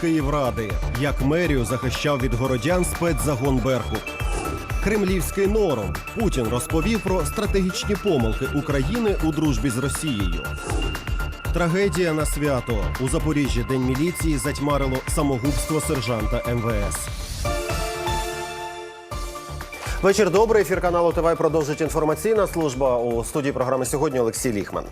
Київради. Як мерію захищав від городян спецзагон Беркут. Кремлівський нором. Путін розповів про стратегічні помилки України у дружбі з Росією. Трагедія на свято. У Запоріжжі День міліції затьмарило самогубство сержанта МВС. Вечір добрий. Ефір каналу ТВ продовжить інформаційна служба. У студії програми сьогодні Олексій Ліхман.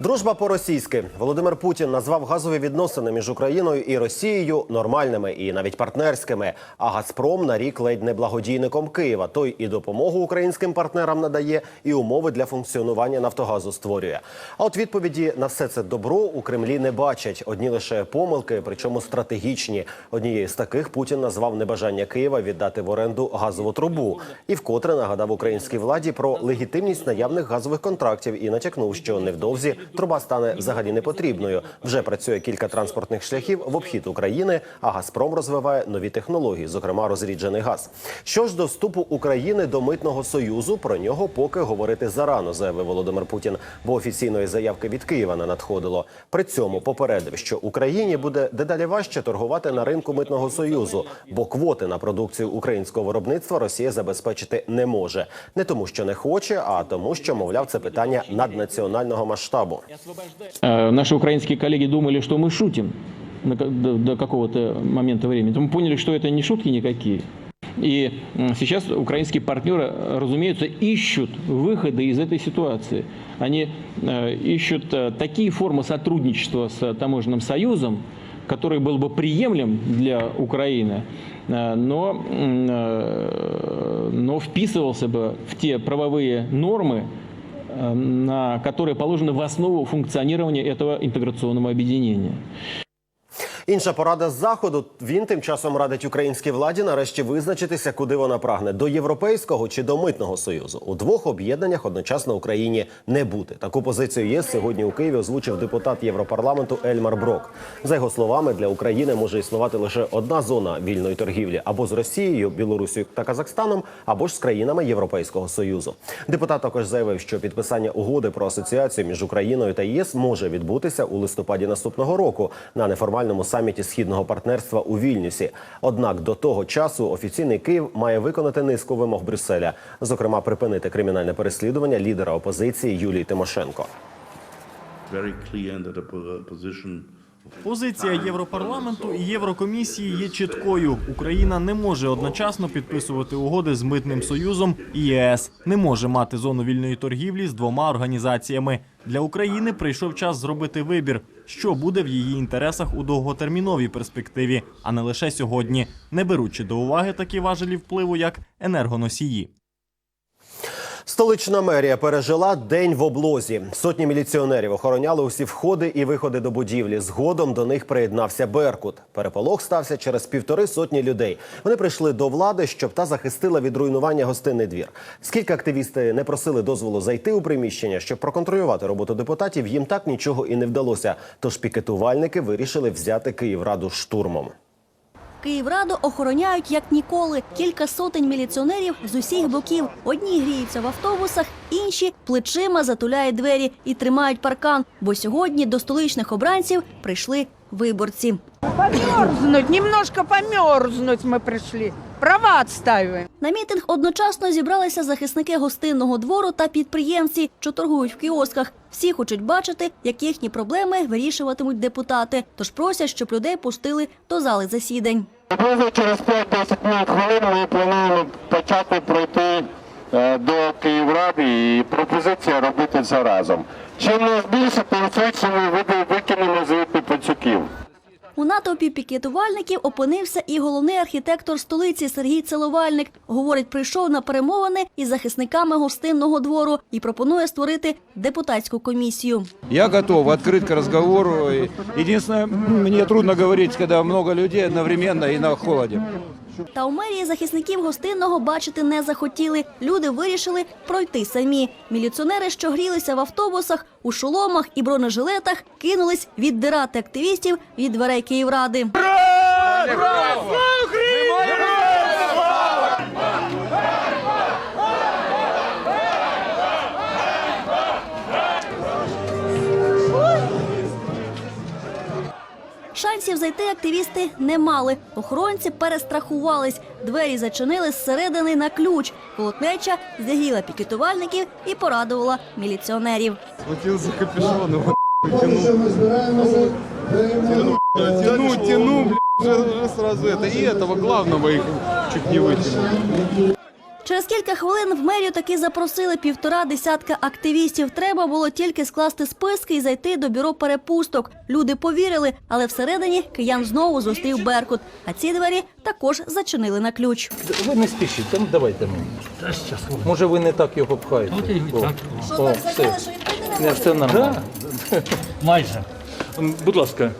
Дружба по-російськи. Володимир Путін назвав газові відносини між Україною і Росією нормальними і навіть партнерськими. А Газпром нарік ледь не благодійником Києва. Той і допомогу українським партнерам надає, і умови для функціонування Нафтогазу створює. А от відповіді на все це добро у Кремлі не бачать. Одні лише помилки, причому стратегічні. Однією з таких Путін назвав небажання Києва віддати в оренду газову трубу і вкотре нагадав українській владі про легітимність наявних газових контрактів і натякнув, що невдовзі труба стане взагалі непотрібною. Вже працює кілька транспортних шляхів в обхід України, а Газпром розвиває нові технології, зокрема розріджений газ. Що ж до вступу України до митного союзу, про нього поки говорити зарано, заявив Володимир Путін, бо офіційної заявки від Києва не надходило. При цьому попередив, що Україні буде дедалі важче торгувати на ринку митного союзу, бо квоти на продукцію українського виробництва Росія забезпечити не може. Не тому, що не хоче, а тому, що мовляв, це питання наднаціонального масштабу. Э, Наши украинские коллеги думали, что мы шутим на ка- до, до какого-то момента времени. То мы поняли, что это не шутки никакие. И м, сейчас украинские партнеры, э, разумеется, ищут выходы из этой ситуации. Они э, ищут э, такие формы сотрудничества с таможенным союзом, который был бы приемлем для Украины, э, но, м, э, но вписывался бы в те правовые нормы, э, на которые положены в основу функционирования этого интеграционного объединения. Інша порада з заходу. Він тим часом радить українській владі нарешті визначитися, куди вона прагне до європейського чи до митного союзу. У двох об'єднаннях одночасно Україні не бути. Таку позицію ЄС сьогодні у Києві озвучив депутат Європарламенту Ельмар Брок. За його словами, для України може існувати лише одна зона вільної торгівлі або з Росією, Білорусією та Казахстаном, або ж з країнами Європейського союзу. Депутат також заявив, що підписання угоди про асоціацію між Україною та ЄС може відбутися у листопаді наступного року на неформальному саміті східного партнерства у Вільнюсі. Однак до того часу офіційний Київ має виконати низку вимог Брюсселя, зокрема припинити кримінальне переслідування лідера опозиції Юлії Тимошенко. Позиція Європарламенту і Єврокомісії є чіткою. Україна не може одночасно підписувати угоди з митним союзом і ЄС, не може мати зону вільної торгівлі з двома організаціями. Для України прийшов час зробити вибір, що буде в її інтересах у довготерміновій перспективі, а не лише сьогодні, не беручи до уваги такі важелі впливу, як енергоносії. Столична мерія пережила день в облозі. Сотні міліціонерів охороняли усі входи і виходи до будівлі. Згодом до них приєднався Беркут. Переполох стався через півтори сотні людей. Вони прийшли до влади, щоб та захистила від руйнування гостинний двір. Скільки активісти не просили дозволу зайти у приміщення, щоб проконтролювати роботу депутатів, їм так нічого і не вдалося. Тож пікетувальники вирішили взяти Київраду штурмом. Київраду охороняють як ніколи. Кілька сотень міліціонерів з усіх боків. Одні гріються в автобусах, інші плечима затуляють двері і тримають паркан. Бо сьогодні до столичних обранців прийшли виборці. Померзнуть, немножко померзнуть мы пришли. Права отстаиваем. На мітинг одночасно зібралися захисники гостинного двору та підприємці, що торгують в кіосках. Всі хочуть бачити, як їхні проблеми вирішуватимуть депутати. Тож просять, щоб людей пустили до зали засідань. Приблизно через 5-10 хвилин ми плануємо почати пройти е, до Київради і пропозиція робити це разом. Чим нас більше, тим швидше ми викинемо звідти пацюків. У натовпі пікетувальників опинився і головний архітектор столиці Сергій Целовальник. Говорить, прийшов на перемовини із захисниками гостинного двору і пропонує створити депутатську комісію. Я готов, открыт розговор. Єдине, мені трудно говорити, коли много людей одновременно і на холоде. Та у мерії захисників гостинного бачити не захотіли. Люди вирішили пройти самі. Міліціонери, що грілися в автобусах, у шоломах і бронежилетах, кинулись віддирати активістів від дверей Київради. Шансів шансів зайти активісти не мали. Охоронці перестрахувались. Двері зачинили зсередини на ключ. Колотнеча зігріла пікетувальників і порадувала міліціонерів. Схватил за капюшон, его тянул, тяну, тяну, блядь, уже, уже сразу это. И этого главного их чуть не вытянул. Через кілька хвилин в мерію таки запросили півтора десятка активістів. Треба було тільки скласти списки і зайти до бюро перепусток. Люди повірили, але всередині киян знову зустрів Беркут. А ці двері також зачинили на ключ. Ви не спішіть, там давайте мені. Може ви не так його пхаєте. О, О, все. Не, все нормально. Майже. Будь ласка.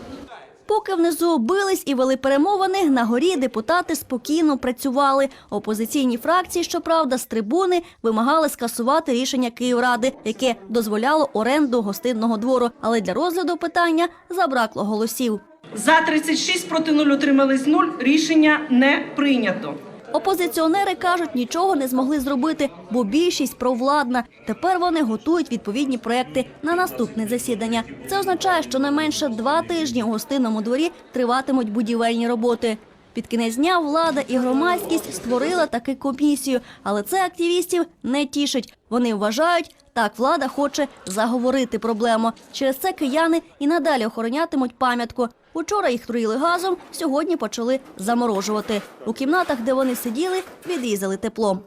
Поки внизу бились і вели перемовини, на горі депутати спокійно працювали. Опозиційні фракції, щоправда, з трибуни вимагали скасувати рішення Київради, яке дозволяло оренду гостинного двору. Але для розгляду питання забракло голосів. За 36 проти 0 утримались 0. Рішення не прийнято. Опозиціонери кажуть, нічого не змогли зробити, бо більшість провладна. Тепер вони готують відповідні проекти на наступне засідання. Це означає, що не менше два тижні у гостинному дворі триватимуть будівельні роботи. Під кінець дня влада і громадськість створила таки комісію, але це активістів не тішить. Вони вважають, так влада хоче заговорити проблему. Через це кияни і надалі охоронятимуть пам'ятку. Учора їх труїли газом, сьогодні почали заморожувати. У кімнатах, де вони сиділи, відрізали тепло.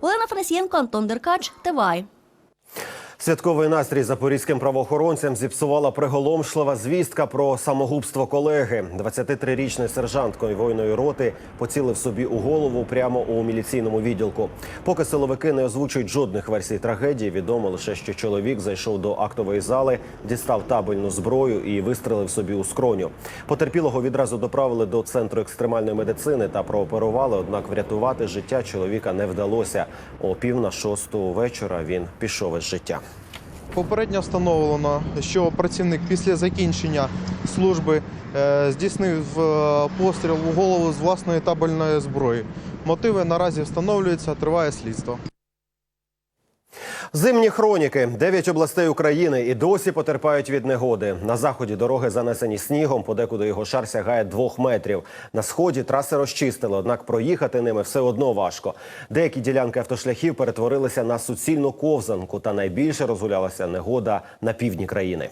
Олена Фресієнко, Антон Деркач, Тивай. Святковий настрій запорізьким правоохоронцям зіпсувала приголомшлива звістка про самогубство колеги. 23-річний сержант конвойної роти поцілив собі у голову прямо у міліційному відділку. Поки силовики не озвучують жодних версій трагедії, відомо лише, що чоловік зайшов до актової зали, дістав табельну зброю і вистрелив собі у скроню. Потерпілого відразу доправили до центру екстремальної медицини та прооперували. Однак врятувати життя чоловіка не вдалося. О пів на шосту вечора він пішов із життя. Попередньо встановлено, що працівник після закінчення служби е, здійснив е, постріл у голову з власної табельної зброї. Мотиви наразі встановлюються, триває слідство. Зимні хроніки. Дев'ять областей України і досі потерпають від негоди. На заході дороги занесені снігом, подекуди його шар сягає двох метрів. На сході траси розчистили, однак проїхати ними все одно важко. Деякі ділянки автошляхів перетворилися на суцільну ковзанку, та найбільше розгулялася негода на півдні країни.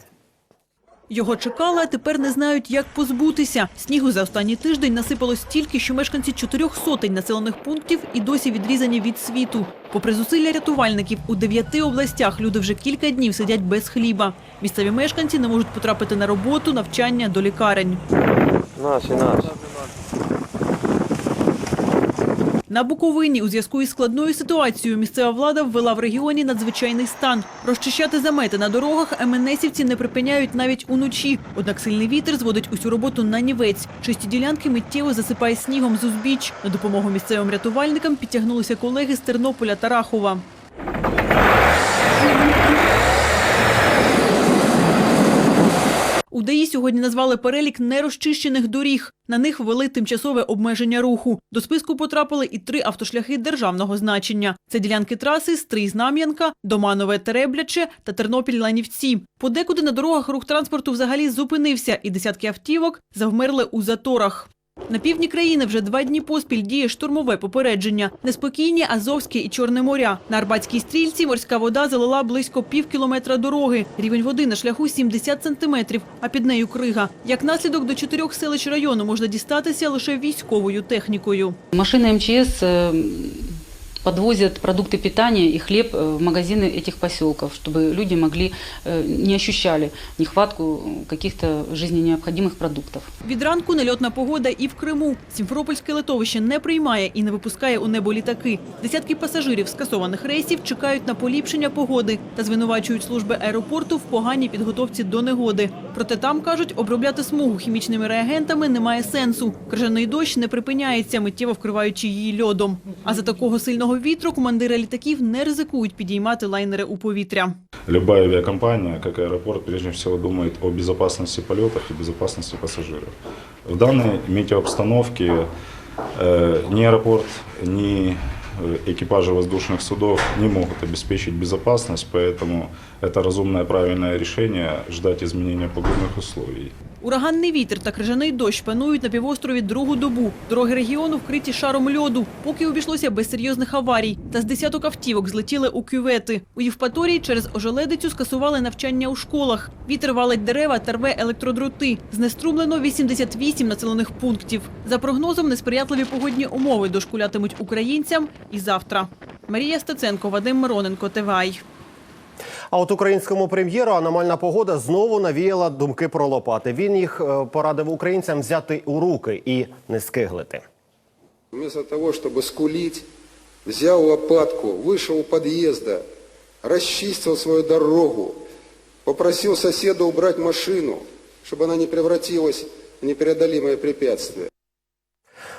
Його чекали, а тепер не знають, як позбутися. Снігу за останній тиждень насипало стільки, що мешканці чотирьох сотень населених пунктів і досі відрізані від світу. Попри зусилля рятувальників, у дев'яти областях люди вже кілька днів сидять без хліба. Місцеві мешканці не можуть потрапити на роботу, навчання до лікарень. Наші, наші. На Буковині у зв'язку із складною ситуацією місцева влада ввела в регіоні надзвичайний стан. Розчищати замети на дорогах МНСівці не припиняють навіть уночі. Однак сильний вітер зводить усю роботу на нівець. Чисті ділянки миттєво засипає снігом з узбіч. На допомогу місцевим рятувальникам підтягнулися колеги з Тернополя та Рахова. У ДАІ сьогодні назвали перелік нерозчищених доріг. На них ввели тимчасове обмеження руху. До списку потрапили і три автошляхи державного значення. Це ділянки траси Стрий-Знам'янка, Доманове-Теребляче та Тернопіль-Ланівці. Подекуди на дорогах рух транспорту взагалі зупинився, і десятки автівок завмерли у заторах. На півдні країни вже два дні поспіль діє штурмове попередження. Неспокійні Азовське і Чорне моря. На Арбатській стрільці морська вода залила близько пів кілометра дороги. Рівень води на шляху 70 сантиметрів, а під нею крига. Як наслідок до чотирьох селищ району можна дістатися лише військовою технікою. Машини МЧС э, подвозят продукты питания и хлеб э, в магазины этих поселков, чтобы люди могли, э, не ощущали нехватку каких-то жизненно необходимых продуктов. Від ранку нельотна погода і в Криму. Сімферопольське литовище не приймає і не випускає у небо літаки. Десятки пасажирів скасованих рейсів чекають на поліпшення погоди та звинувачують служби аеропорту в поганій підготовці до негоди. Проте там кажуть, обробляти смугу хімічними реагентами немає сенсу. Крижаний дощ не припиняється, миттєво вкриваючи її льодом. А за такого сильного вітру командири літаків не ризикують підіймати лайнери у повітря. Любая авиакомпания, как аэропорт, прежде всего думает о безопасности полетов и безопасности пассажиров. В данной метеообстановке э, ни аэропорт, ни э, экипажи воздушных судов не могут обеспечить безопасность, поэтому это разумное правильное решение ждать изменения погодных условий. Ураганний вітер та крижаний дощ панують на півострові другу добу. Дороги регіону вкриті шаром льоду, поки обійшлося без серйозних аварій. Та з десяток автівок злетіли у кювети. У Євпаторії через ожеледицю скасували навчання у школах. Вітер валить дерева та рве електродроти. Знеструмлено 88 населених пунктів. За прогнозом, несприятливі погодні умови дошкулятимуть українцям і завтра. Марія Стеценко, Вадим Мироненко, ТВАЙ. А от українському прем'єру аномальна погода знову навіяла думки про лопати. Він їх е, порадив українцям взяти у руки і не скиглити. Вместо того, чтобы скулить, взял лопатку, вышел у подъезда, расчистил свою дорогу, попросил соседа убрать машину, чтобы она не превратилась в непреодолимое препятствие.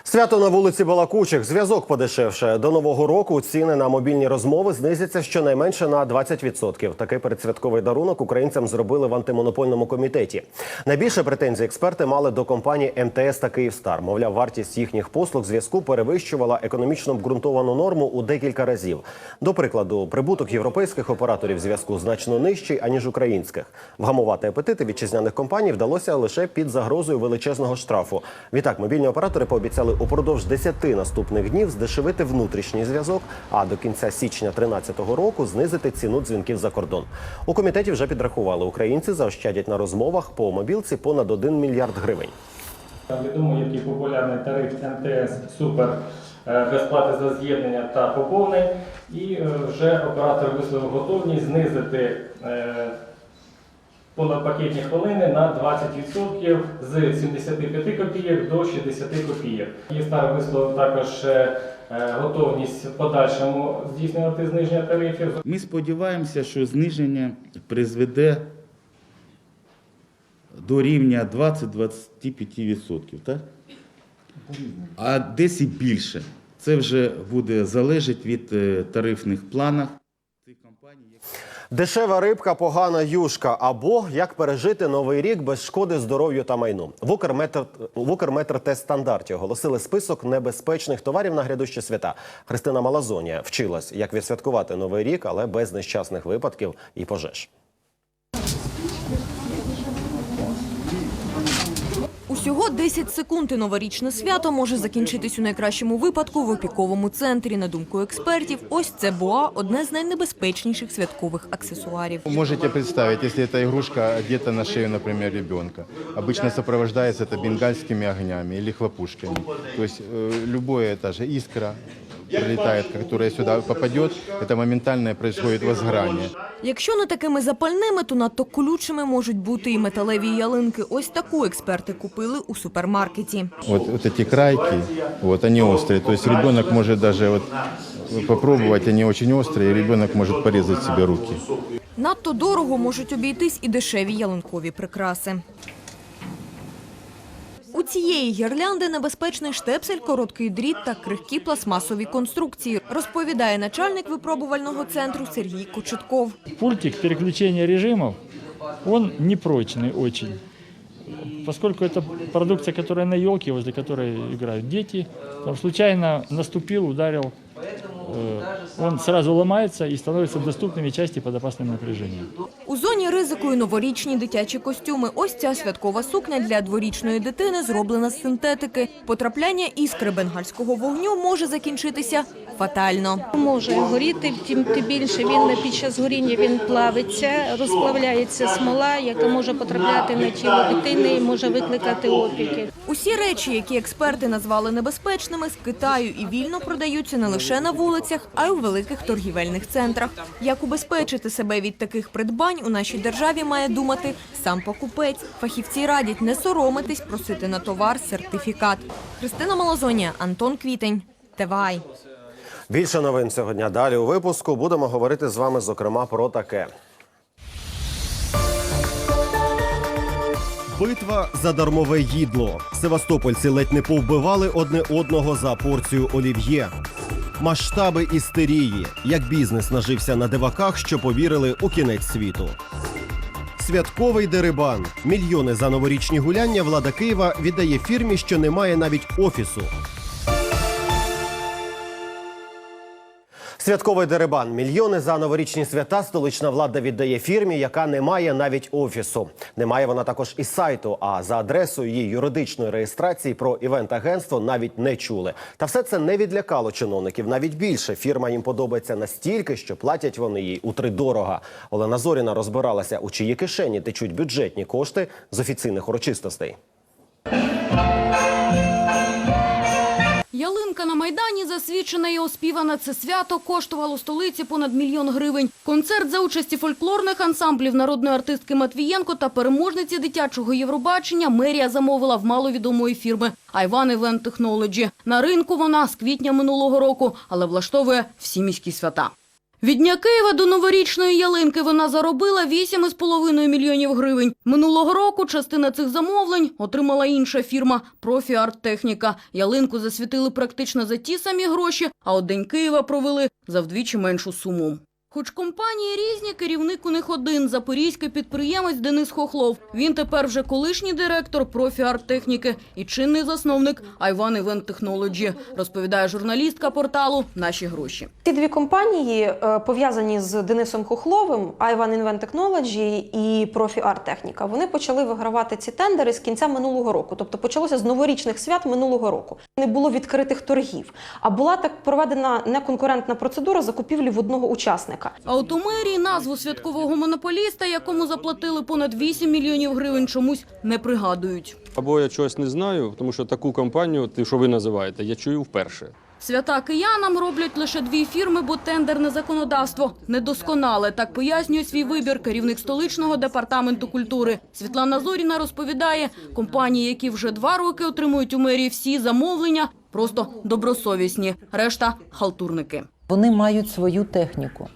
Свято на вулиці Балакучих. Зв'язок подешевше. До нового року ціни на мобільні розмови знизяться щонайменше на 20%. Такий передсвятковий дарунок українцям зробили в антимонопольному комітеті. Найбільше претензій експерти мали до компаній МТС та Київстар. Мовляв, вартість їхніх послуг зв'язку перевищувала економічно обґрунтовану норму у декілька разів. До прикладу, прибуток європейських операторів зв'язку значно нижчий аніж українських. Вгамувати апетити вітчизняних компаній вдалося лише під загрозою величезного штрафу. Відтак, мобільні оператори пообіцяли упродовж 10 наступних днів здешевити внутрішній зв'язок, а до кінця січня 2013 року знизити ціну дзвінків за кордон. У комітеті вже підрахували, українці заощадять на розмовах по мобілці понад 1 мільярд гривень. Відомо, який популярний тариф МТС Супер е, без плати за з'єднання та поповнень. І е, вже оператор висловив готовність знизити е, понадпакетні хвилини на 20% з 75 копійок до 60 копійок. Київстар висловив також е, е, готовність в подальшому здійснювати зниження тарифів. Ми сподіваємося, що зниження призведе до рівня 20-25%, так? А десь і більше. Це вже буде залежати від е, тарифних планів. Дешева рибка, погана юшка. Або як пережити новий рік без шкоди здоров'ю та майну. В Укрметр в Укрметр-тест стандарті оголосили список небезпечних товарів на грядущі свята. Христина Малазонія вчилась, як відсвяткувати новий рік, але без нещасних випадків і пожеж. Усього 10 секунд і новорічне свято може закінчитись у найкращому випадку в опіковому центрі. На думку експертів, ось це боа – одне з найнебезпечніших святкових аксесуарів. Можете представить, если эта игрушка одета на шею, например, ребенка. Обычно сопровождается это бенгальскими огнями или хлопушками. То есть э, любое, та же искра прилетает, которая сюда попадет, это моментально происходит возгорание. Якщо не такими запальними, то надто колючими можуть бути і металеві ялинки. Ось таку експерти купили у супермаркеті. Вот, вот эти крайки, вот они острые. То есть ребенок может даже вот попробовать, они очень острые, и ребенок может порезать себе руки. Надто дорого можуть обійтись і дешеві ялинкові прикраси. У цієї гірлянди небезпечний штепсель, короткий дріт та крихкі пластмасові конструкції, розповідає начальник випробувального центру Сергій Кочетков. Пультик переключения режимов, он непрочный очень. Поскольку это продукция, которая на елке, возле которой играют дети, там случайно наступил, ударил, э, он сразу ломается и становится доступными части под опасным напряжением. У зоні ризику і новорічні дитячі костюми. Ось ця святкова сукня для дворічної дитини зроблена з синтетики. Потрапляння іскри бенгальського вогню може закінчитися фатально. Може горіти, тим тим більше він під час горіння він плавиться, розплавляється смола, яка може потрапляти на тіло дитини і може викликати опіки. Усі речі, які експерти назвали небезпечними, з Китаю і вільно продаються не лише на вулицях, а й у великих торгівельних центрах. Як убезпечити себе від таких придбань у нашій державі має думати сам покупець. Фахівці радять не соромитись, просити на товар сертифікат. Христина Малозонія, Антон Квітень, ТВАЙ. Більше новин сьогодні. Далі у випуску будемо говорити з вами, зокрема, про таке. Битва за дармове їдло. Севастопольці ледь не повбивали одне одного за порцію олів'є. Масштаби істерії. Як бізнес нажився на диваках, що повірили у кінець світу. Святковий дерибан. Мільйони за новорічні гуляння влада Києва віддає фірмі, що не має навіть офісу. Святковий дерибан. Мільйони за новорічні свята столична влада віддає фірмі, яка не має навіть офісу. Не має вона також і сайту. А за адресою її юридичної реєстрації про івент-агентство навіть не чули. Та все це не відлякало чиновників. Навіть більше фірма їм подобається настільки, що платять вони їй утридорога. Олена Зоріна розбиралася, у чиї кишені течуть бюджетні кошти з офіційних урочистостей. Ялинка на Майдані засвідчена і оспівана. Це свято коштувало столиці понад мільйон гривень. Концерт за участі фольклорних ансамблів народної артистки Матвієнко та переможниці дитячого Євробачення мерія замовила в маловідомої фірми Айван Event Technology. На ринку вона з квітня минулого року, але влаштовує всі міські свята. Від дня Києва до новорічної ялинки вона заробила 8,5 мільйонів гривень. Минулого року частина цих замовлень отримала інша фірма «Профі Арт Техніка». Ялинку засвітили практично за ті самі гроші, а от День Києва провели за вдвічі меншу суму. Хоч компанії різні, керівник у них один – запорізький підприємець Денис Хохлов. Він тепер вже колишній директор профі арт-техніки і чинний засновник Айван Event Technology, розповідає журналістка порталу «Наші гроші». Ці дві компанії е, пов'язані з Денисом Хохловим, Ivan Invent Technology і Art Вони почали вигравати ці тендери з кінця минулого року. Тобто почалося з новорічних свят минулого року. Не було відкритих торгів, а була так проведена неконкурентна процедура закупівлі в одного учасника. А от у мерії назву святкового монополіста, якому заплатили понад 8 мільйонів гривень, чомусь не пригадують. Або я чогось не знаю, тому що таку компанію, ти, що ви називаєте, я чую вперше. Свята киянам роблять лише дві фірми, бо тендерне законодавство недосконале. Так пояснює свій вибір керівник столичного департаменту культури. Світлана Зоріна розповідає, компанії, які вже два роки отримують у мерії всі замовлення, просто добросовісні. Решта – халтурники. Вони мають свою техніку.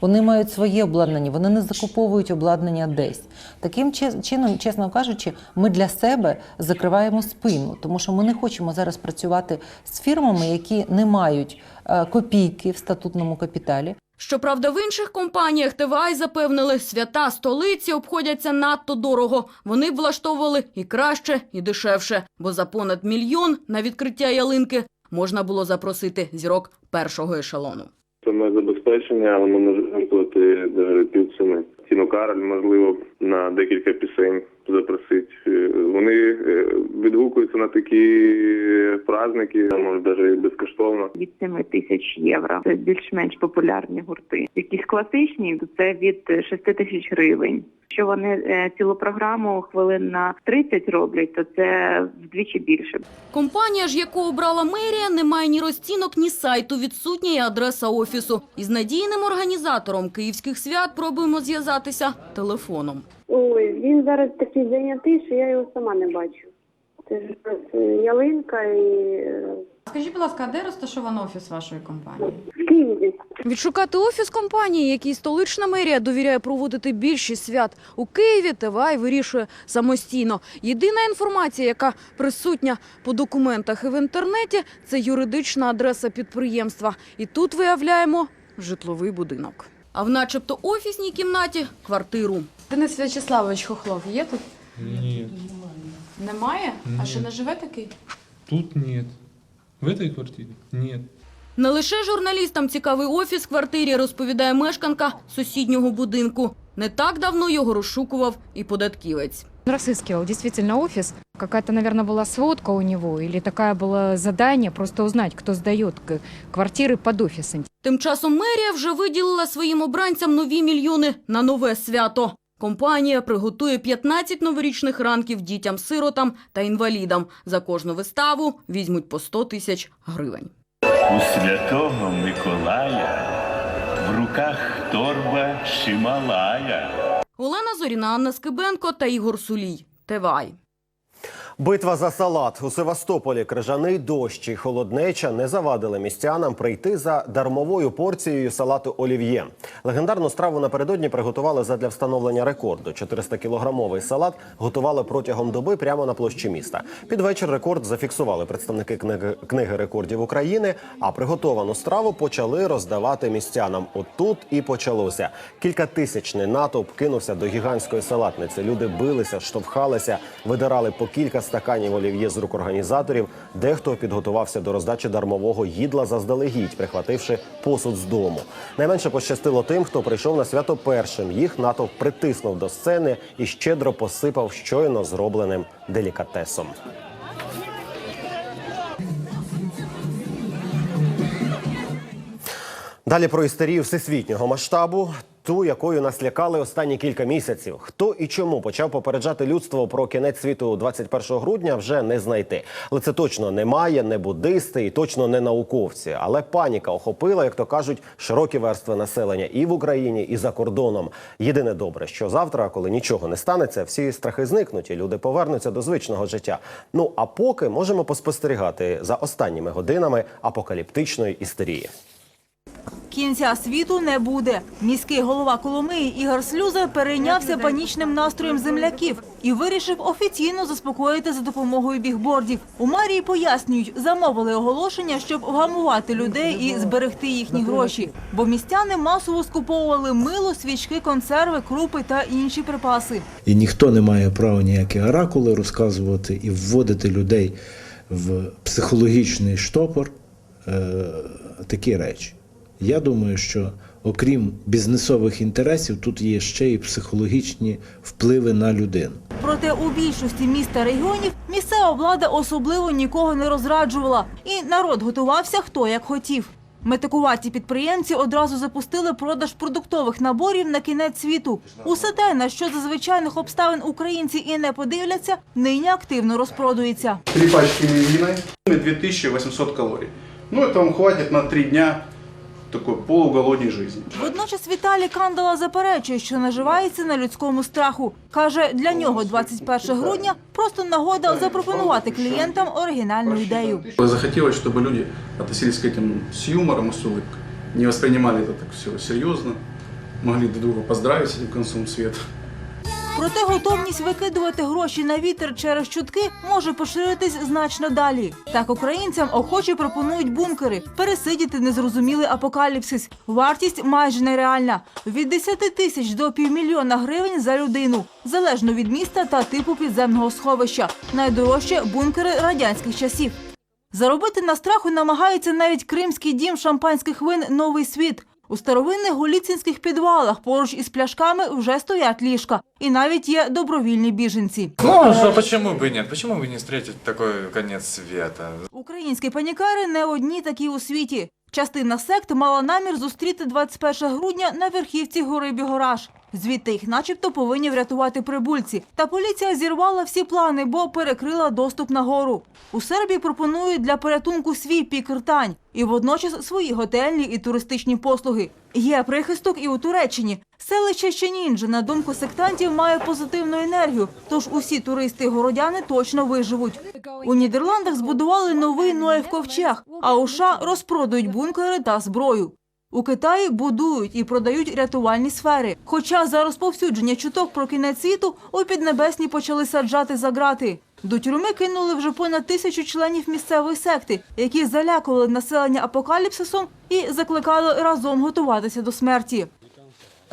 Вони мають своє обладнання, вони не закуповують обладнання десь. Таким чи- чином, чесно кажучи, ми для себе закриваємо спину, тому що ми не хочемо зараз працювати з фірмами, які не мають е, копійки в статутному капіталі. Щоправда, в інших компаніях ТВАЙ запевнили, свята столиці обходяться надто дорого. Вони б влаштовували і краще, і дешевше, бо за понад мільйон на відкриття ялинки можна було запросити зірок першого ешелону. Забезпечення, але ми можемо жертвувати навіть пів ціни. Тіну можливо, на декілька пісень запросити. Е, Вони е, відгукуються на такі праздники, може навіть безкоштовно. від 7 тисяч євро. Це більш-менш популярні гурти. Якісь класичні то це від 6 тисяч гривень. Якщо вони е, цілу програму хвилин на 30 роблять, то це вдвічі більше. Компанія ж, яку обрала мерія, не має ні розцінок, ні сайту, відсутня і адреса офісу. Із надійним організатором київських свят пробуємо зв'язатися телефоном. Ой, він зараз такий зайнятий, що я його сама не бачу. Це ж е, ялинка і е, Скажіть, будь ласка, де розташований офіс вашої компанії? в Києві. Відшукати офіс компанії, якій столична мерія довіряє проводити більшість свят у Києві, ТВАЙ вирішує самостійно. Єдина інформація, яка присутня по документах і в інтернеті, це юридична адреса підприємства. І тут виявляємо житловий будинок. А в начебто офісній кімнаті квартиру. Денис В'ячеславович Хохлов є тут? Нет, Немає? А Ні. що не живе такий? тут нет. В этой квартире? Нет. Не лише журналістам цікавий офіс в квартирі, розповідає мешканка сусіднього будинку. Не так давно його розшукував і податківець. Разыскивал действительно офис. Какая-то, наверное, была сводка у него или такая было задание просто узнать, кто сдает к- квартиры под офисом. Тим часом мерія вже виділила своїм обранцям нові мільйони на нове свято. Компанія приготує 15 новорічних ранків дітям-сиротам та інвалідам. За кожну виставу візьмуть по 100 тисяч гривень. У святого Миколая в руках торба Шималая. Олена Зоріна, Анна Скибенко та Ігор Сулій. ТВАЙ. Битва за салат у Севастополі. Крижаний дощ і холоднеча не завадили містянам прийти за дармовою порцією салату олів'є. Легендарну страву напередодні приготували задля встановлення рекорду. 400-кілограмовий салат готували протягом доби прямо на площі міста. Під вечір рекорд зафіксували представники книги, книги рекордів України. А приготовану страву почали роздавати містянам. Отут і почалося. Кількатисячний натовп кинувся до гігантської салатниці. Люди билися, штовхалися, видирали по кілька стаканів олів'є з рук організаторів. Дехто підготувався до роздачі дармового їдла заздалегідь, прихвативши посуд з дому. Найменше пощастило тим, хто прийшов на свято першим. Їх натовп притиснув до сцени і щедро посипав щойно зробленим делікатесом. Далі про істерію всесвітнього масштабу, ту, якою нас лякали останні кілька місяців. Хто і чому почав попереджати людство про кінець світу 21 грудня, вже не знайти. Але це точно не має, не буддисти і точно не науковці. Але паніка охопила, як то кажуть, широкі верстви населення і в Україні, і за кордоном. Єдине добре, що завтра, коли нічого не станеться, всі страхи зникнуть, і люди повернуться до звичного життя. Ну а поки можемо поспостерігати за останніми годинами апокаліптичної істерії. Кінця світу не буде. Міський голова Коломиї Ігор Слюза перейнявся панічним настроєм земляків і вирішив офіційно заспокоїти за допомогою бігбордів. У мерії пояснюють, замовили оголошення, щоб вгамувати людей і зберегти їхні гроші. Бо містяни масово скуповували мило, свічки, консерви, крупи та інші припаси. І ніхто не має права ніякі оракули розказувати і вводити людей в психологічний штопор е, такі речі. Я думаю, що окрім бізнесових інтересів, тут є ще й психологічні впливи на людину. Проте у більшості міст та регіонів місцева влада особливо нікого не розраджувала, і народ готувався хто як хотів. Метикуваті підприємці одразу запустили продаж продуктових наборів на кінець світу. Усе те, на що за звичайних обставин українці і не подивляться, нині активно розпродується. Три пачки мивины, 2800 калорий. Ну, это вам хватит на три дня такой полуголодней жизни. Водночас Віталій Кандала заперечує, що наживається на людському страху. Каже, для нього 21 грудня просто нагода запропонувати клієнтам оригінальну ідею. Захотелось, чтобы люди относились к этим с юмором и с улыбкой. Не воспринимали это так все серьезно. Могли друг друга поздравить с этим концом света. Проте готовність викидувати гроші на вітер через чутки може поширитись значно далі. Так українцям охоче пропонують бункери, пересидіти незрозумілий апокаліпсис. Вартість майже нереальна від 10 тисяч до півмільйона гривень за людину, залежно від міста та типу підземного сховища. Найдорожче бункери радянських часів. Заробити на страху намагається навіть кримський дім шампанських вин Новий світ. У старовинних голіцинських підвалах поруч із пляшками вже стоять ліжка, і навіть є добровільні біженці. Ну, що, чому б і ні? Чому б і не встретить такий кінець світу? Українські панікари не одні такі у світі. Частина сект мала намір зустріти 21 грудня на верхівці гори Бігораж. Звідти їх начебто повинні врятувати прибульці. Та поліція зірвала всі плани, бо перекрила доступ на гору. У Сербії пропонують для порятунку свій пік ртань і водночас свої готельні і туристичні послуги. Є прихисток і у Туреччині. Селище Щенінджа, на думку сектантів, має позитивну енергію, тож усі туристи і городяни точно виживуть. У Нідерландах збудували новий Ноєв ковчег, а у США розпродають бункери та зброю. У Китаї будують і продають рятувальні сфери. Хоча за розповсюдження чуток про кінець світу у Піднебесні почали саджати за грати. До тюрми кинули вже понад тисячу членів місцевої секти, які залякували населення апокаліпсисом і закликали разом готуватися до смерті.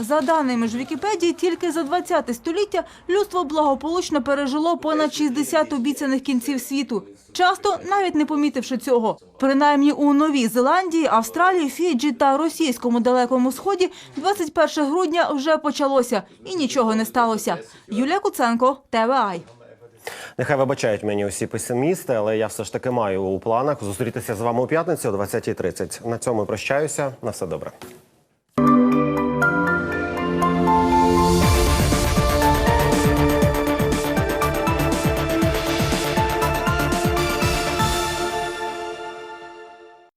За даними ж Вікіпедії, тільки за 20 століття людство благополучно пережило понад 60 обіцяних кінців світу, часто навіть не помітивши цього. Принаймні у Новій Зеландії, Австралії, Фіджі та російському далекому сході 21 грудня вже почалося і нічого не сталося. Юлія Куценко, ТВАЙ. Нехай вибачають мені усі песимісти, але я все ж таки маю у планах зустрітися з вами у п'ятницю о 20.30. На цьому прощаюся. На все добре.